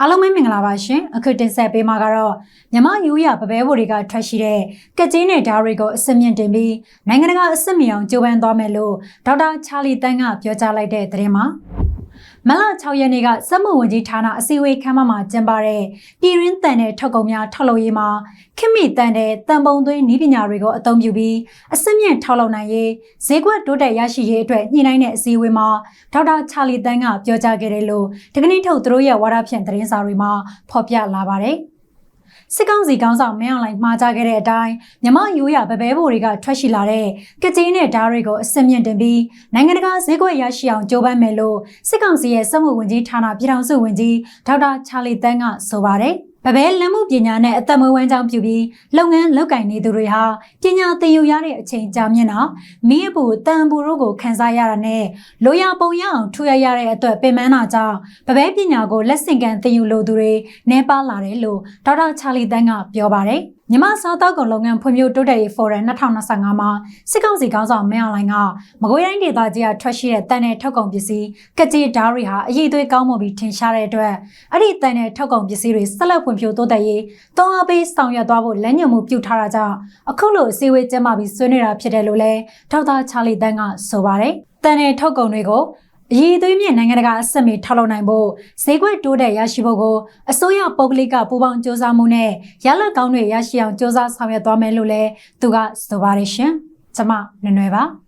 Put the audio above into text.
အားလုံးပဲမင်္ဂလာပါရှင်အခုတင်ဆက်ပေးမှာကတော့မြမယူရပပဲဘိုတွေကထွက်ရှိတဲ့ကက်ကြီးနဲ့ဓာတ်တွေကိုအစမြင့်တင်ပြီးနိုင်ငံတကာအစ်မီအောင်ကြိုးပမ်းသွားမယ်လို့ဒေါက်တာချာလီတန်းကပြောကြားလိုက်တဲ့သတင်းမှာ မလ6ရက်နေ့ကစက်မှုဝန်ကြီးဌာနအစည်းအဝေးခန်းမမှာကျင်းပတဲ့ပြည်ရင်းတန်တဲ့ထုတ်ကုန်များထုတ်လုပ်ရေးမှာခင်မီတန်တဲ့တန်ပုံသွင်းနည်းပညာတွေကိုအသုံးပြုပြီးအစမြင့်ထုတ်လုပ်နိုင်ရေးဈေးကွက်တိုးတက်ရရှိရေးအတွက်ညှိနှိုင်းတဲ့အစည်းအဝေးမှာဒေါက်တာချာလီတန်းကပြောကြားခဲ့တယ်လို့ဒီကနေ့ထုတ်သူတို့ရဲ့ဝါဒဖြန့်သတင်းစာတွေမှာဖော်ပြလာပါတယ်။ စစ်ကောင်စီကောင်းဆောင်မင်းအောင်လှိုင်မှားကြခဲ့တဲ့အတိုင်းမြမယူရပပဲဘိုတွေကထွက်ရှိလာတဲ့ကကြီးနဲ့ဓာတ်တွေကိုအစင်မြင့်တင်ပြီးနိုင်ငံတကာဈေးကွက်ရရှိအောင်ကြိုးပမ်းမယ်လို့စစ်ကောင်စီရဲ့စက်မှုဝန်ကြီးဌာနပြည်ထောင်စုဝန်ကြီးဒေါက်တာချာလီတန်းကဆိုပါတယ်။ ပပဲလက်မှုပညာနဲ့အသက်မွေးဝမ်းကြောင်းပြုပြီးလုပ်ငန်းလုပ်ကင်နေသူတွေဟာပညာသင်ယူရတဲ့အချိန်ကြာမြင့်တာမိအပူတန်ပူတို့ကိုခန်းစားရတာနဲ့လိုရာပုံရအောင်ထူရရတဲ့အတွက်ပင်ပန်းတာကြောင့်ပပဲပညာကိုလက်ဆင့်ကမ်းသင်ယူလိုသူတွေနှဲပါလာတယ်လို့ဒေါက်တာချာလီတန်းကပြောပါတယ် မြမစားတောက်ကုန်လုပ်ငန်းဖွံ့ဖြိုးတိုးတက်ရေးဖော်ရမ်2025မှာစစ်ကောင်စီခေါင်းဆောင်မင်းအောင်လှိုင်ကမကွေးတိုင်းဒေသကြီးကထွက်ရှိတဲ့တန်တဲ့ထုတ်ကုန်ပစ္စည်းကကြေဓာတ်တွေဟာအရေးသွေးကောင်းမွန်ပြီးထင်ရှားတဲ့အတွက်အဲ့ဒီတန်တဲ့ထုတ်ကုန်ပစ္စည်းတွေဆက်လက်ဖွံ့ဖြိုးတိုးတက်ရေးတောင်းအားပေးဆောင်ရွက်သွားဖို့လမ်းညွှန်မှုပြုထားတာကြောင့်အခုလိုအစည်းအဝေးကျင်းပပြီးဆွေးနွေးတာဖြစ်တယ်လို့လည်းဒေါက်တာချာလီတန်းကဆိုပါတယ်တန်တဲ့ထုတ်ကုန်တွေကို အရေးသွေးမြင့်နိုင်ငံတကာအဆက်မီထောက်လုပ်နိုင်ဖို့ဈေးကွက်တိုးတက်ရရှိဖို့ကိုအစိုးရပုဂ္ဂလိကပူးပေါင်းစ조사မှုနဲ့ရလဒ်ကောင်းတွေရရှိအောင်စ조사ဆောင်ရွက်သွားမယ်လို့လည်းသူကဆိုပါတယ်ရှင်။ကျွန်မနွယ်နွယ်ပါ။